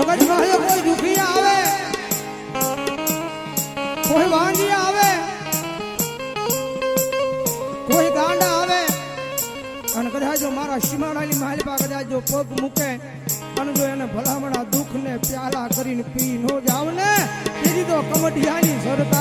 જગતમાં કોઈ દુખી આવે, કોઈ વાંગી આવે, કોઈ ગાંડા આવે, અને કદાચ મારા સીમાડાની માલિકા કદાચ જો પગ મૂકે, અને જો એને ભલામણા દુઃખ ને પ્યાલા કરીને પી નો જાવ ને, તેથી તો કમડિયાની સરકાર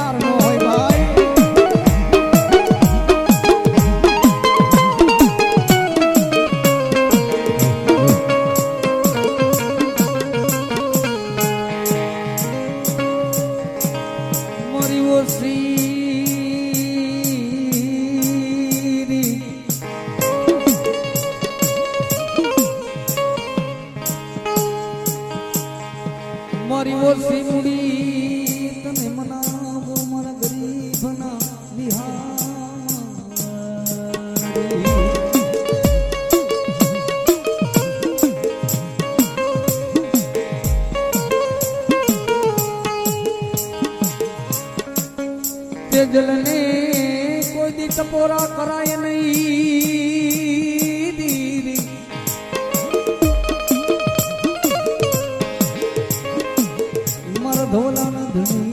મારી ઓછી મૂડી તમે મનાવો મારા ગરીબના બિહારી તેજલને કોઈ દી ટપોરા કરાય 多浪漫的路。